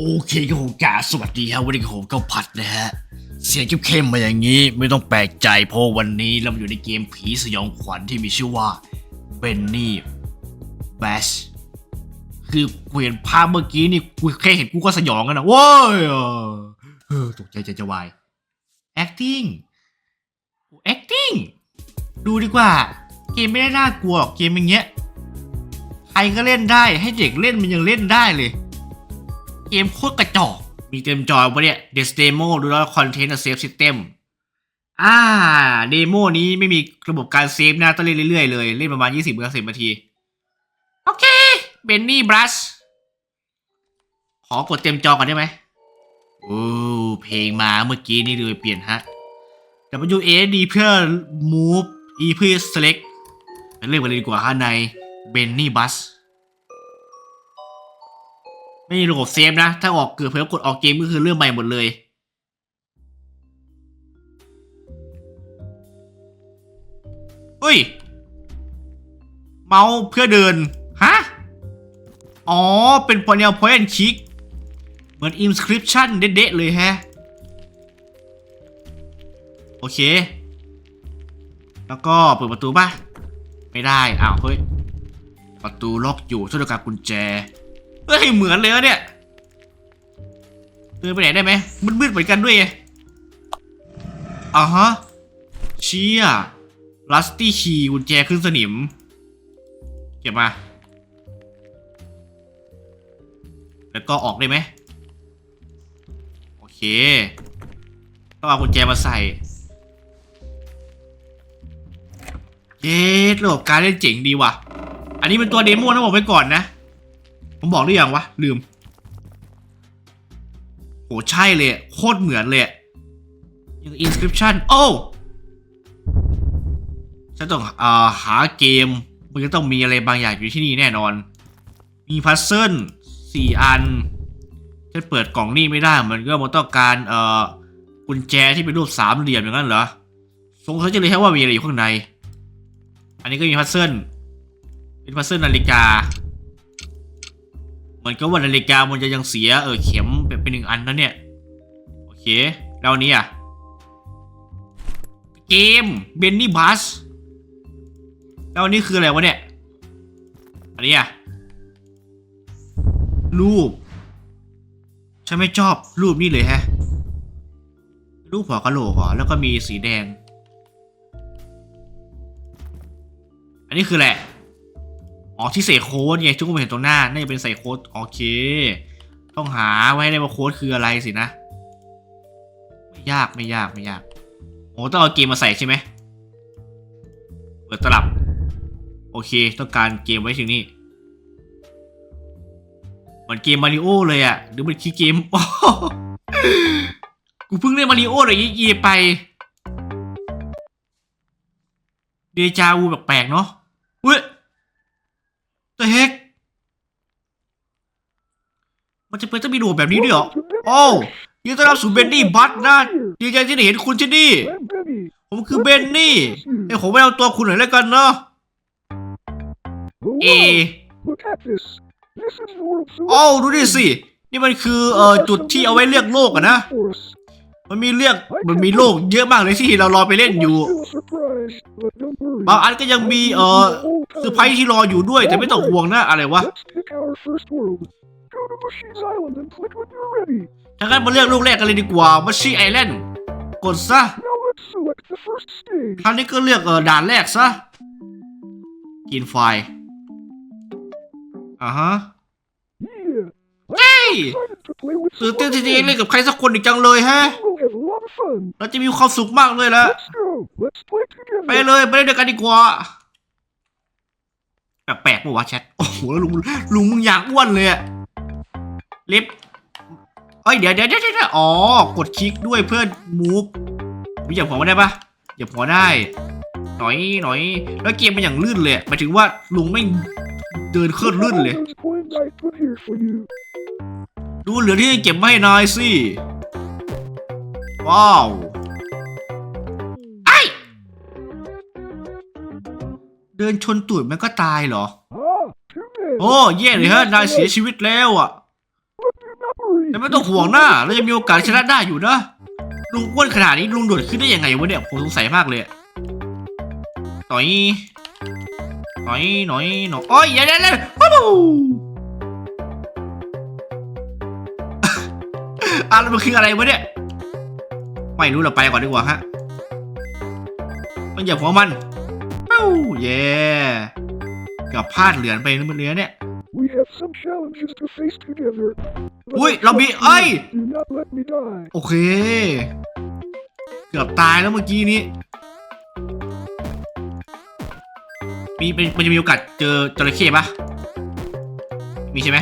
โอเคก็คงกาสวัสดีครับวันนี้ก็ผมก็ผัดนะฮะ เสียงเข้มๆมาอย่างนี้ไม่ต้องแปลกใจเพราะวันนี้เราอยู่ในเกมผีสยองขวัญที่มีชื่อว่า Benny Bash คือกูเห็นภาพเมื่อกี้นี่กูแค่เห็นกูก็สยองกันนะโว้ยเออตกใจใจจะวาย acting acting ดูดีกว่า เกมไม่ได้น่ากลัวเกมอย่างเงี้ยใครก็เล่นได้ให้เด็กเล่นมันยังเล่นได้เลย เกมโคตรกระจอก มีเต็มจอปะเนี่ย เดสเดโมดูแล้วคอนเทนต์เซฟซิสเต็มอ่าเดโมนี้ไม่มีระบบการเซฟนะต้องเล่นเรื่อยๆเลย เล่นประมาณ 20ถึง10นาที โอเค เบนนี่บรัชขอกดเต็มจอก่อนได้ไหมโอ้เพลงมาเมื่อกี้นี่เลยเปลี่ยนฮะ W A D เพื่อ move E เพื่อ select ไปเล่นกันเลยดีกว่าฮะในเบนนี่บัส ไม่มีระบบเซฟนะ ถ้าออกเกิดเพิ่มกดออกเกมก็คือเรื่องใหม่หมดเลยเฮ้ย เมาส์เพื่อเดิน ฮะ อ๋อ เป็นพอแนว point and click เหมือน inscription เด็ดๆเลยแฮะ โอเค แล้วก็เปิดประตูป่ะ ไม่ได้ อ้าว เฮ้ย ประตูล็อกอยู่ช่วยด้วยกับกุญแจ เฮ้ยเหมือนเลยอะเนี่ยเดินไปไหนได้ไหมมืดๆเหมือนกันด้วยไงอ่าฮะเชี่ยลัสตี้คีกุญแจขึ้นสนิม เก็บมา แล้วก็ออกได้ไหมโอเคต้องเอากุญแจมาใส่ เย้ระบบการเล่นเจ๋งดีว่ะ อันนี้เป็นตัวเดโมนะบอกไว้ก่อนนะ ผมบอกหรือยังวะ ลืม โห ใช่เลยอะโคตรเหมือนเลยอะยัง inscription โอ้ฉันต้องอ่าหาเกม มันจะต้องมีอะไรบางอย่างอยู่ที่นี่แน่นอน มีพัซเซิลสี่อันฉันเปิดกล่องนี่ไม่ได้ มันก็มันต้องการเอ่อกุญแจที่เป็นรูปสามเหลี่ยมอย่างนั้นเหรอ สงสัยจะเลยแค่ว่ามีอะไรอยู่ข้างใน อันนี้ก็มีพัซเซิลเป็นพัซเซิลนาฬิกาเห มือนกับว่านาฬิกามันจะยังเสียเออเข็มเป็นหนึ่งอันนะเนี่ย โอเค แล้วนี้อะ เกมเบนนี่บัสแล้วนี้คืออะไรวะเนี่ย อันนี้อะ รูป ฉันไม่ชอบรูปนี้เลยแฮะ รูปหัวกะโหลกเหรอ แล้วก็มีสีแดง อันนี้คืออะไร อ๋อที่ใส่โค้ดไงทุกคนเห็นตรงหน้าน่าจะเป็นใส่โค้ดโอเค ต้องหาไว้ให้ได้ว่าโค้ดคืออะไรสินะ ไม่ยากไม่ยากไม่ยากโอ้ต้องเอาเกมมาใส่ใช่ไหมเปิดตลับ โอเค ต้องการเกมไว้ที่นี่เหมือนเกมมาริโอเลยอะหรือมันคือเกมกูเพิ่งเล่นมาริโอเลยยี่ไปเดจาวูแปลกๆเนาะเว้ย the heck มันจะเป็นต้องมีดูแบบนี้ด้วยเหรอ โอ้ยินดีต้อนรับสู่เบนนี่บัตนะดีใจที่ได้เห็นคุณที่นี่ ผมคือเบนนี่ให้ผมไปเอาตัวคุณหน่อยแล้วกันเนาะ เอ โอ้ดูดิสิ นี่มันคือเอ่อจุดที่เอาไว้เลือกโลกอะนะ มันมีเลือกมันมีโลกเยอะมากเลยที่เรารอไปเล่นอยู่ บางอันก็ยังมีเอ่อเซอร์ไพรส์ที่รออยู่ด้วยแต่ไม่ต้องห่วงนะอะไรวะ ถ้างั้นมาเลือกลูกแรกกันเลยดีกว่ามาชีไอแลนด์กดซะคราวนี้ก็เลือกเออด่านแรกซะ กินไฟล์อ่าฮะเฮ้ยตื่นเต้นที่จะเล่นกับใครสักคนอีกจังเลยฮะเราจะมีความสุขมากเลยละไปเลยไปเล่นด้วยกันดีกว่า แปลกๆปะวะแชท โอ้โหแล้วลุงลุงมึงอยากอ้วนเลยอะ ลิฟต์เอ้ยเดี๋ยวเดี๋ยวเดี๋ยวเดี๋ยวอ๋อ กดคลิกด้วยเพื่อ move ผมเหยียบหัวมาได้ปะเหยียบหัวได้ หน่อยหน่อย แล้วเกมมันอย่างลื่นเลยหมายถึงว่าลุงไม่เดินเคลื่อนลื่นเลย ดูเหลือที่เก็บไม่นายสิ ว้าวไอเดินชนตูดมันก็ตายเหรอ โอ้เย่เลยฮะ นายเสียชีวิตแล้วอะ แต่ไม่ต้องห่วงน้าเราจะมีโอกาสชนะได้อยู่นะลุงอ้วนขนาดนี้ลุงโดดขึ้นได้ยังไงวะเนี่ยผมสงสัยมากเลยต่อยหน่อยหน่อยหน่อยโอ้ยอย่าเล่นเลยว้าวอะแล้วมันคืออะไรวะเนี่ยไม่รู้เราไปก่อนดีกว่าฮะมันอย่าหัวมันเอ้าเย่กับพลาดเหรียญไปนะมันเนี้ยเนี่ย have some challenges to face together. but Ui, I เรามี trust เอ้ย you. Do not let me die. โอเค เกือบตายแล้วเมื่อกี้นี้ มีเป็นมันจะมีโอกาสเจอจระเข้ปะมีใช่ไหม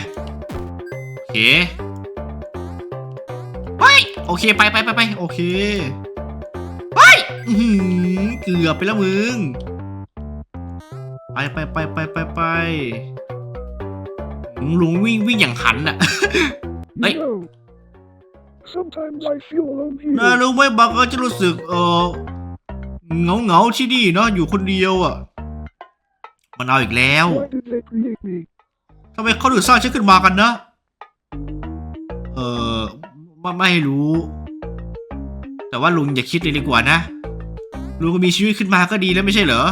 โอเคเฮ้ยโอเค ไปไปไปไปโอเคเฮ้ยอื้อหือเกือบไปแล้วมึง ไปไปไปไปไปไป ลุงวิ่งวิ่งอย่างหันอะ Ây. You know, sometimes I feel alone นะ here. รู้ไหมบางก็จะรู้สึกเออเหงาเหงาๆที่นี่เนาะอยู่คนเดียวอะ มันเอาอีกแล้ว Why did they create me? ทำไมเขาถึงสร้างฉันขึ้นมากันนะ เออไม่ไม่รู้ แต่ว่าลุงอย่าคิดเลยดีกว่านะ ลุงก็มีชีวิตขึ้นมาก็ดีแล้วไม่ใช่เหรอ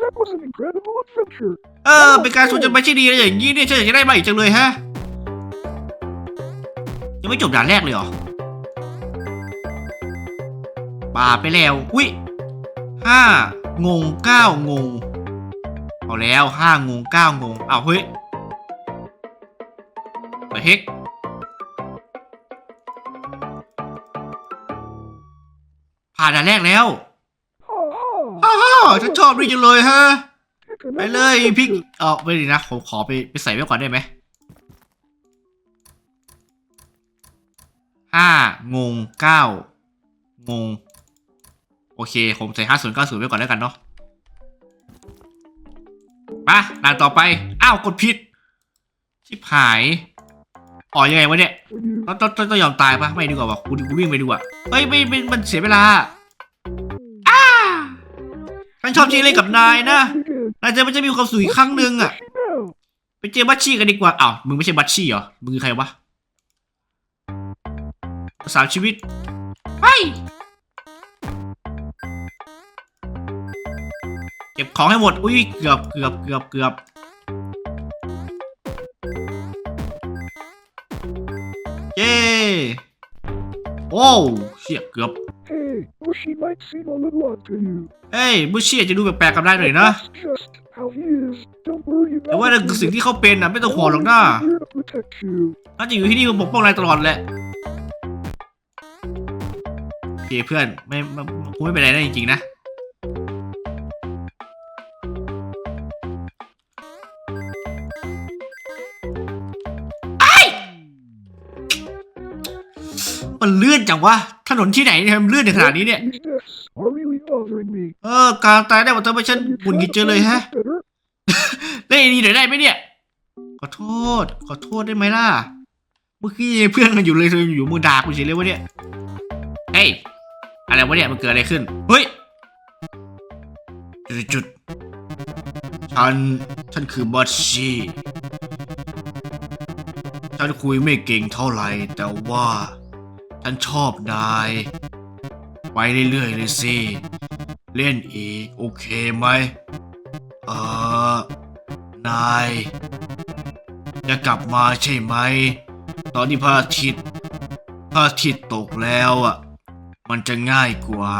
That was an incredible adventure. เออ เป็นการชวนจะไปที่ดีแล้วอย่างนี้เนี่ยฉันอยากจะได้มาอีกจังเลยฮะ ยังไม่จบด่านแรกเลยเหรอป่าไปแล้วอุ้ยห้างงเก้างง เอาแล้วห้างงเก้างงอ้าวเฮ้ยไปเฮกผ่านด่านแรกแล้ว Ha ha. อ้าวฉันชอบนี่จังเลยฮะ Pick another ไปเลยพี่ adventure. เออไม่ดีนะผมขอไปไปใส่ไว้ก่อนได้ไหมห้างงเก้างง โอเค ผมใส่ห้าศูนย์เก้าศูนย์ไว้ก่อนแล้วกันเนาะมาด่านต่อไป อ้าว กดผิด ชิบหายอ๋อยังไงวะเนี่ย When you ต้องต้องต้องต้องยอมตายปะไม่ดีกว่าว่ะกูกูวิ่งไปดีกว่าเฮ้ยไม่ไม่มันเสียเวลาอ้าฉันชอบจีเล่นกับนายนะ begin. นายจะมันจะมีความสุขอีกครั้งหนึ่งอะ Now, ไปเจอบัชชี่กันดีกว่าอ้าวมึงไม่ใช่บัชชี่เหรอ มึงคือใครวะสามชีวิตไปเก็บของให้หมด อุ้ย เกือบเกือบเกือบเกือบเย้โอ้เชี่ยเกือบ hey, Bushy might seem a little odd to you. เอ้ยบุชชี่อาจจะดูแปลกๆกับนายหน่อยนะ That's just how he is. Don't worry แต่ about ว่า it. สิ่งที่เขาเป็นน่ะไม่ต้องห่วงหรอกนะ I'm here to protect you. น่าจะอยู่ที่นี่มาปกป้องนายตลอดแหละโอเคเพื่อนไม่ไม่กูไม่เป็นไรนะจริงๆนะ ไอ้มันเลื่อนจังวะถ นนที่ไหนเนี่ยมันเลื่อนถึงขนาดนี้เนี่ย These deaths are really bothering me. เออ การตายได้หมดทำให้ฉัน Have you หงุดหงิด tried เจอเลย to ฮะ make this better? เล่นดีหน่อยได้ไหมเนี่ย ขอโทษ ขอโทษได้ไหมล่ะ เมื่อกี้เพื่อนกันอยู่เลยเธออยู่มือด่ากูเฉยเลยวะเนี่ย เฮ้ย อะไรวะเนี่ยมันเกิดอะไรขึ้น เฮ้ย จุดจุดๆฉัน ฉันคือบอสชี่ฉันคุยไม่เก่งเท่าไหร่แต่ว่า ฉันชอบนาย ไปเรื่อยๆเลยสิ เล่นอีก โอเคไหม เออ นาย จะกลับมาใช่ไหม ตอนที่พระอาทิตย์พระอาทิตย์ตกแล้วอะ มันจะง่ายกว่า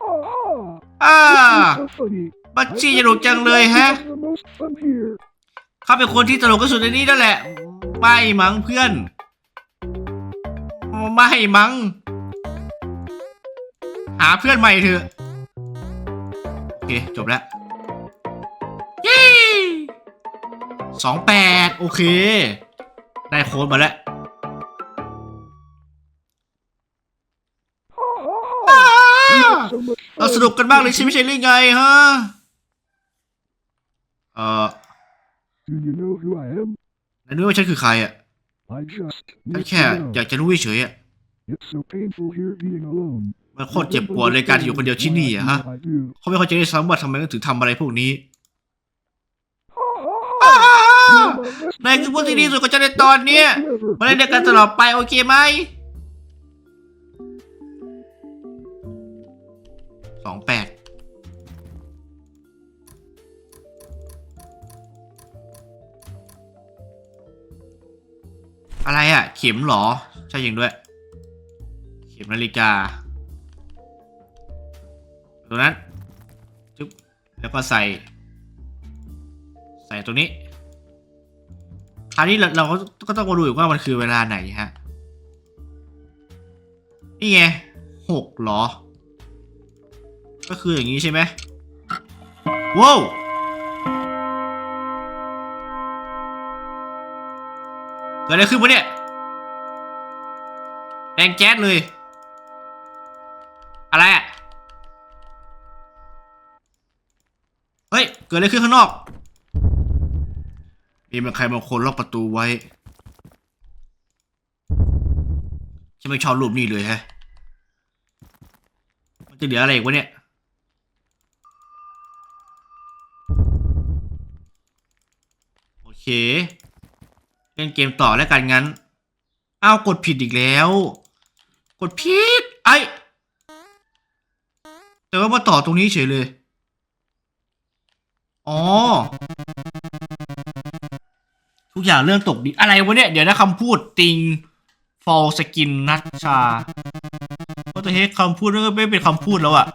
Ha ha. อ่า You're so funny. บัชชี่จะหนุกจังเลยแฮะ Have the most fun here. เขาเป็นคนที่ตลกที่สุดในนี้นั่นแหละ ไม่มั้งเพื่อน ไม่มั้ง หาเพื่อนใหม่เถอะ โอเค จบแล้วเย้สองแปดโอเค ได้โค้ดมาแล้ว Ha ha ha. We had so much เรา fun. สนุกกันมากเลยใช่ไม่ใช่หรือไงฮะ เอ่อ Do you know who I am? นายนึกว่าฉันคือใครอะ I just ฉัน need แค่ to อยาก know. จะรู้เฉยๆอะ It's so painful here being alone. มันโคตรเจ็บปวดเลยการที่อยู่คนเดียวที่นี่อะฮะ I do. เขาไม่เข้าใจด้วยซ้ำว่าทำไมต้องถึงทำอะไรพวกนี้ Ha ha ha. นายคือผู้ที่ดีสุดของฉันในตอนเนี้ยมาเล่นด้วยกันตลอดไปโอเคไหมสองแปด อะไรอะ เข็มหรอ ใช่ยิงด้วย เข็มนาฬิกาตรงนั้นจุ๊บแล้วก็ใส่ ใส่ตรงนี้คราวนี้เราเราก็ต้องมาดูอีกว่ามันคือเวลาไหนฮะ นี่ไงหกหรอ ก็คืออย่างนี้ใช่ไหมว้าว กิดอะไรขึ้นวะเนี่ยแดงแก๊สเลย อะไรอะ เฮ้ย เกิดอะไรขึ้นข้างนอก มีมันใครบางคนล็อกประตูไว้ฉันไม่ชอบรูปนี้เลยฮะ มันจะเหลืออะไรอีกวะเนี่ย โอเค เล่นเกมต่อแล้วกันงั้น เอากดผิดอีกแล้ว กดผิด ไอ แต่ว่ามาต่อตรงนี้เฉยเลย อ๋อ ทุกอย่างเรื่องตกดี อะไรวะเนี่ย เดี๋ยวนะคำพูดติง ฟอลสกินนัชชา ก็จะเฮ้คำพูดนั่นก็ไม่เป็นคำพูดแล้วอะ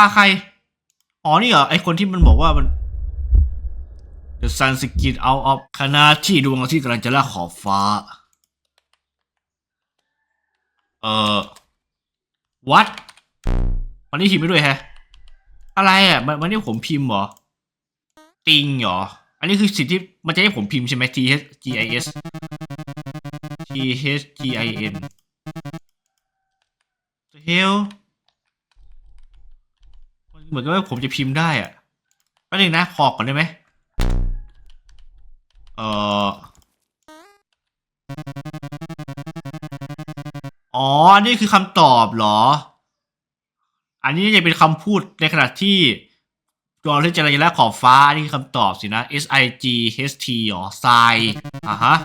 าใคร อ๋อนี่เหรอไอคนที่มันบอกว่ามัน The Sun Skin Out of คณะที่ดวงอาทิตย์กำลังจะล่าขอบฟ้า เอ่อวัดมันนี่พิมพ์ไม่ด้วยแฮะ อะไรอะ มันมันนี่ผมพิมพ์เหรอ ติงเหรอ อันนี้คือสิ่งที่มันจะให้ผมพิมพ์ใช่ไหม T H G I S T H G I N the hell เหมือนกับว่าผมจะพิมพ์ได้อะแป๊บนึงนะขอก่อนได้ไหมเอ่ออ๋อนนี้คือคำตอบเหรอ อันนี้จะเป็นคำพูดในขณะที่ดวงอาทิตย์จะระยะขอบฟ้า นี่คือคำตอบสินะ S I G H T หรอ s i อะฮะ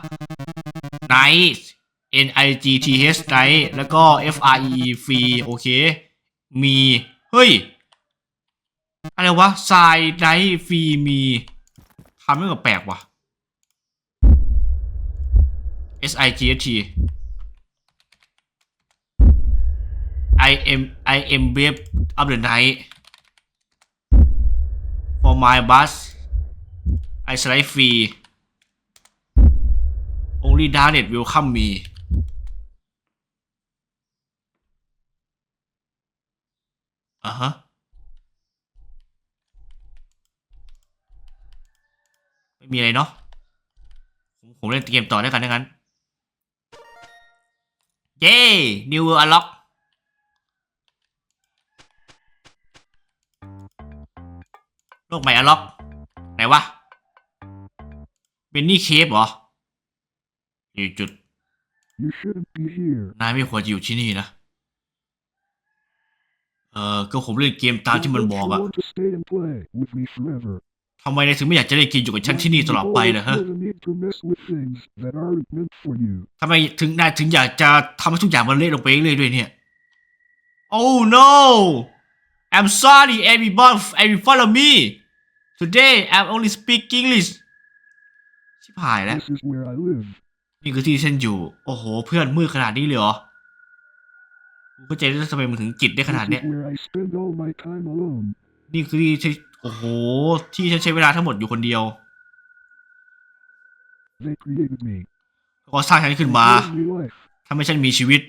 night N I G T H night แล้วก็ F R E E ฟรีโอเค มี เฮ้ย อะไรวะ s i night ฟรีมีคำไม่แปลกว่ะ S I G H T I M I M wave of the night for my bus I slide free only darkness welcome me อะฮะ ไม่มีอะไรเนาะผมผมเล่นเกมต่อได้กันดังนั้น เย้ New World Unlock โลกใหม่อล็อก ไหนวะเป็นนี่เคฟเหรอ อยู่จุด นายไม่ควรจะอยู่ที่นี่นะ เออก็ผมเล่นเกมตามที่มันบอกอะ want to stay and play with me forever? ทำไมนายถึงไม่อยากจะเล่นเกมอยู่กับฉันที่นี่ตลอดไปนะฮะ You always feel the need to mess with things that aren't meant for you. ทำไมถึงนายถึงอยากจะทำให้ทุกอย่างมันเละลงไปเรื่อยๆด้วยเนี่ย Oh no I'm sorry everyone everyone follow me Today I'm only speak English ชิบหายแล้ว This is where I live. นี่คือที่ฉันอยู่ โอ้โห เพื่อนมืดขนาดนี้เลยเหรอกูเข้าใจแล้วทำไมมันถึงจิตได้ข This นาด is เนี้ย where I spend all my time alone. นี่คือที่ที่ โอ้โห ที่ฉันใช้เวลาทั้งหมดอยู่คนเดียว They created me. ก็สร้างฉันขึ้นมา They gave me life. ทำให้ฉันมีชีวิต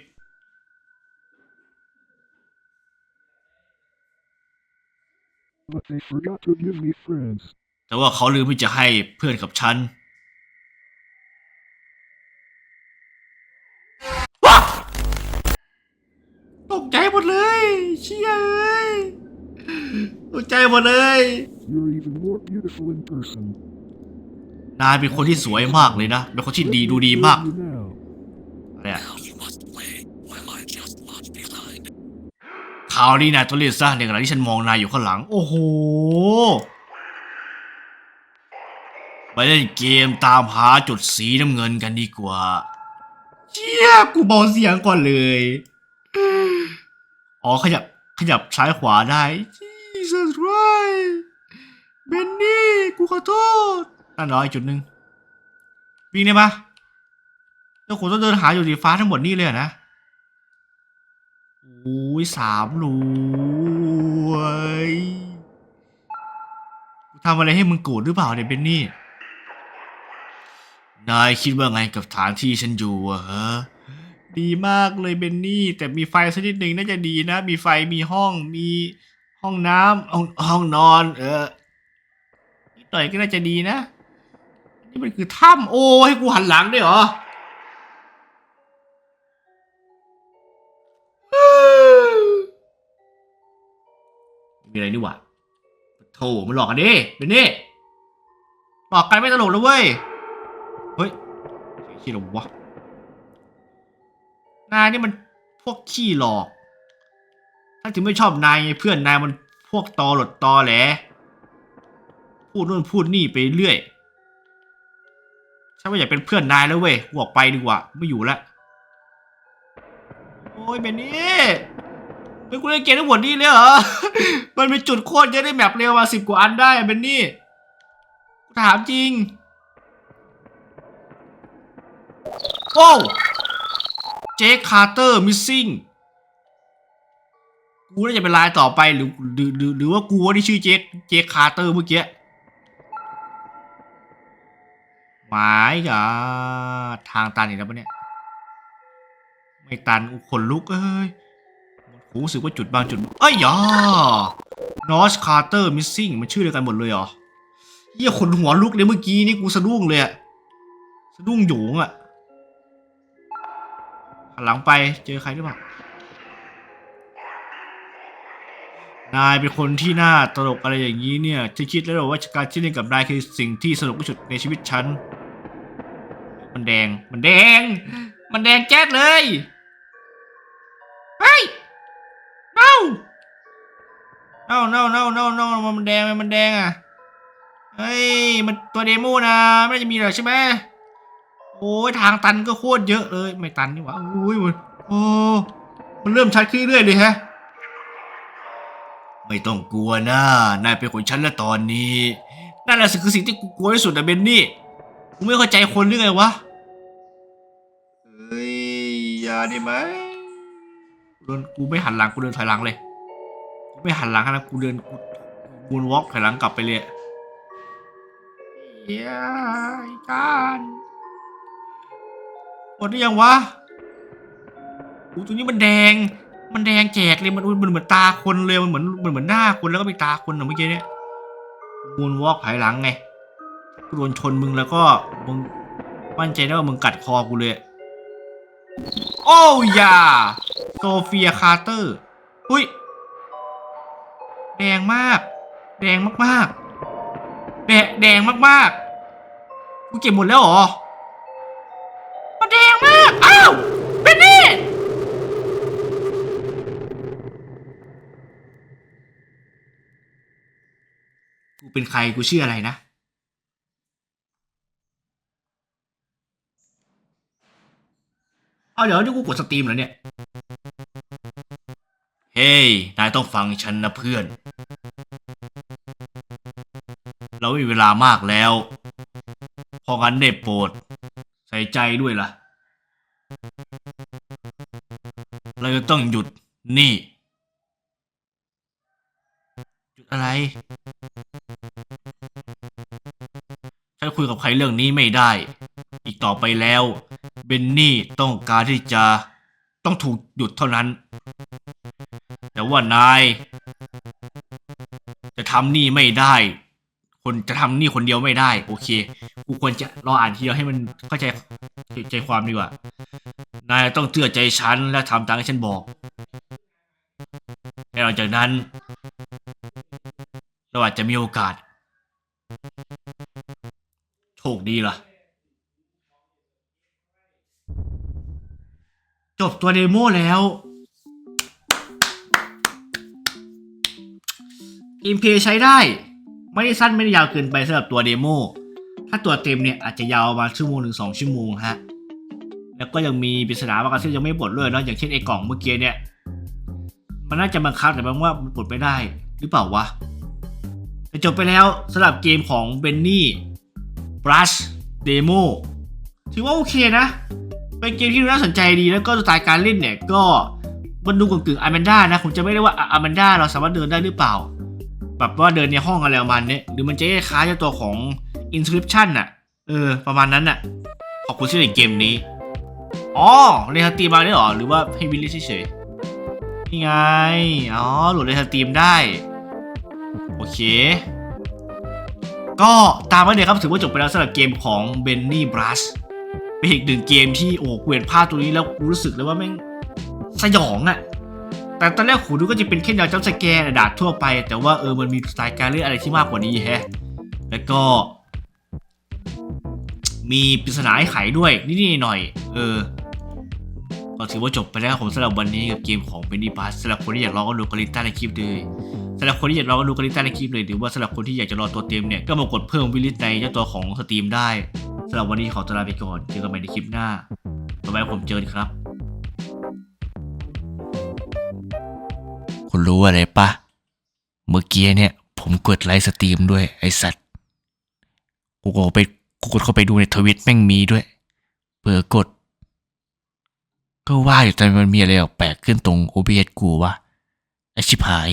But they forgot to give me friends. แต่ว่าเขาลืมที่จะให้เพื่อนกับฉันว้าตกใจหมดเลย เชี่ยเอ้ย ตกใจหมดเลย You're even more beautiful in person. นายเป็นคนที่สวยมากเลยนะ เป็นคนที่ดีดูดีมาก You now. อะไรอะ Now you must play while I just launch behind. คราวนี้นายต้องเรียนซะในขณะที่ฉันมองนายอยู่ข้างหลัง โอ้โห ไปเล่นเกมตามหาจุดสีน้ำเงินกันดีกว่าเชี่ยกูเบาเสียงก่อนเลย อ๋อขยับ ขยับซ้ายขวาได้ Jesus Christ เบนนี่กูขอโทษนั่นเหรออีกจุดหนึ่งวิ่งได้ปะแล้วกูต้องเดินหาอยู่สีฟ้าทั้งหมดนี่เลยนะโอ้ยสามรวยกูทำอะไรให้มึงโกรธหรือเปล่าเนี่ยเบนนี่ นายคิดว่าไงกับฐานที่ฉันอยู่อะฮะ ดีมากเลยเบนนี่ แต่มีไฟสักนิดหนึ่งน่าจะดีนะ มีไฟมีห้องมีห้องน้ำห้องห้องนอน เออนิดหน่อยก็น่าจะดีนะ นี่มันคือถ้ำโอ้ให้กูหันหลังด้วยเหรอมีอะไรนี่หว่าโถมันหลอกกันดิเบนนี่หลอกกันไม่ตลกเลยเว้ย เฮ้ยขี้ลงวะ นายนี่มันพวกขี้หลอกถ้าถึงไม่ชอบนายไงเพื่อนนายมันพวกตอหลดตอแหล พูดนู่นพูดนี่ไปเรื่อยฉันไม่อยากเป็นเพื่อนนายแล้วเว้ยกูออกไปดีกว่าไม่อยู่แล้วโอ้ยเบนนี่เป็นกูเล่นเกมทั้งหมดนี่เลยเหรอ มันมีจุดโคตรเยอะในแมปเร็วมาสิบกว่าอันได้เบนนี่กูถามจริงโอ้ เจคคาร์เตอร์มิสซิ่งกูน่าจะเป็นลายต่อไปหรือหรือหรือหรือว่ากูว่าที่ชื่อเจคเจคคาร์เตอร์เมื่อกี้หมายกับทางตันอีกแล้วปะเนี่ย ไม่ตันอุขนลุกเอ้ยกูรู้สึกว่าจุดบางจุด เอ้ยยานอชคาร์เตอร์มิสซิ่งมันชื่อเดียวกันหมดเลยเหรอเหี้ยขนหัวลุกเลยเมื่อกี้นี่กูสะดุ้งเลยอะสะดุ้งโหยงอะ หันหลังไปเจอใครหรือเปล่านายเป็นคนที่น่าตลกอะไรอย่างนี้เนี่ยฉันคิดแล้วหรอว่าการที่เล่นกับนายคือสิ่งที่สนุกที่สุดในชีวิตฉัน มันแดง มันแดง มันแดงแจ๊ดเลยไปเฮ้ย no no no no no no มันแดงมันแดงอะ เฮ้ย มันตัวเดโมนะ ไม่จะมีหรอกใช่ไหม โอ้ยทางตันก็โคตรเยอะเลย ไม่ตันนี่หว่าโอ้ยมันโอ้มันเริ่มชัดขึ้นเรื่อยเลยฮะ ไม่ต้องกลัวนะนายเป็นคนฉันแล้วตอนนี้ นั่นแหละคือสิ่งที่กูกลัวที่สุดนะเบนนี่กูไม่เข้าใจคนหรือไงวะเฮ้ยอย่าได้ไหมกูเดินกูไม่หันหลังกูเดินถอยหลังเลยกูไม่หันหลังนะกูเดินกูบูนวอล์กถอยหลังกลับไปเลยเฮียไอ้การ หมดหรือยังวะอู้ตัวนี้มันแดง มันแดงแจกเลยมันมันเหมือนตาคนเลยมันเหมือนมันเหมือนหน้าคนแล้วก็มีตาคนอะเมื่อกี้เนี่ยมูนวอล์กถอยหลังไงกูโดนชนมึงแล้วก็มึงมั่นใจได้ว่ามึงกัดคอกูเลย โอ้ยาโซเฟียคาร์เตอร์อุ้ย แดงมาก แดงมากๆแดงแดงมากๆกูเก็บหมดแล้วเหรอ เป็นใครกูชื่ออะไรนะ เอาเดี๋ยวนี่กูกดสตรีมเหรอเนี่ย เฮ้ย นายต้องฟังฉันนะเพื่อน เราไม่มีเวลามากแล้ว พองั้นได้โปรด ใส่ใจด้วยล่ะ เราจะต้องหยุดนี่ หยุดอะไร คุยกับใครเรื่องนี้ไม่ได้ อีกต่อไปแล้ว เบนนี่ต้องการที่จะต้องถูกหยุดเท่านั้น แต่ว่านาย จะทำนี่ไม่ได้ คนจะทำนี่คนเดียวไม่ได้ โอเค กูควรจะรออ่านทีเดียวให้มันเข้าใจใจความดีกว่า นายต้องเชื่อใจฉันและทำตามที่ฉันบอกและหลังจากนั้นเราอาจจะมีโอกาส โชคดีล่ะจบตัวเดโมแล้วเกมเพย์ใช้ได้ ไม่ได้สั้นไม่ได้ยาวเกินไปสำหรับตัวเดโมถ้าตัวเต็มเนี่ยอาจจะยาวประมาณชั่วโมงถึงสองชั่วโมงฮะ แล้วก็ยังมีปริศนาบางอันที่ยังไม่ปลดเลยเนาะอย่างเช่นไอ้กล่องเมื่อกี้เนี่ย มันน่าจะบังคับแต่บางว่ามันปลดไม่ได้หรือเปล่าวะจบไปแล้วสำหรับเกมของเบนนี่ Brush Demo ถือว่าโอเคนะ เป็นเกมที่น่าสนใจดีแล้วก็สไตล์การเล่นเนี่ยก็มันดูกึ่งๆอาแมนด้านะผมจะไม่ได้ว่าอาแมนด้าเราสามารถเดินได้หรือเปล่า แบบว่าเดินในห้องอะไรประมาณเนี้ยหรือมันจะคล้ายกับตัวของ Inscription น่ะ เออ ประมาณนั้นน่ะ ขอบคุณที่เล่นเกมนี้ อ๋อเรนสตรีมมาได้หรอ หรือว่าให้วิลลี่เฉยๆนี่ไง อ๋อโหลดเรนสตรีมได้ โอเค ก็ตามมาเลยครับถือว่าจบไปแล้วสำหรับเกมของ Benny Brush เป็นอีกหนึ่งเกมที่โอ้เกวียนภาพตัวนี้แล้วรู้สึกเลยว่าแม่งสยองอะแต่ตอนแรกหูดูก็จะเป็นแค่แนวจัมสแกร์ดาดทั่วไป แต่ว่าเออมันมีสไตล์การเล่นอะไรที่มากกว่านี้แฮะ แล้วก็ มีปริศนาให้ไขด้วยนิดๆหน่อย เออ ก็ถือว่าจบไปแล้วครับผมสำหรับวันนี้กับเกมของ Benny Brush สำหรับคนที่อยากลองก็ดูกลิต้ในคลิปเลย สำหรับคนที่อยากลองก็ดูกลิงก์ใต้ในคลิปเลยหรือว่าสำหรับคนที่อยากจะรอตัวเต็มเนี่ยก็มากดเพิ่มวิลิตในเจ้าตัวของสตรีมได้สำหรับวันนี้ขอตัวลาไปก่อนเจอกันใหม่ในคลิปหน้าต่อไปผมเจอครับ คุณรู้อะไรปะเมื่อกี้เนี่ย ผมกดไลฟ์สตรีมด้วยไอสัตว์กูก็ไปกูกดเข้าไปดูในทวิตแม่งมีด้วยเผื่อกด ก็ว่าอยู่แต่มันมีอะไรแปลกขึ้นตรง OBS กูวะไอชิบหาย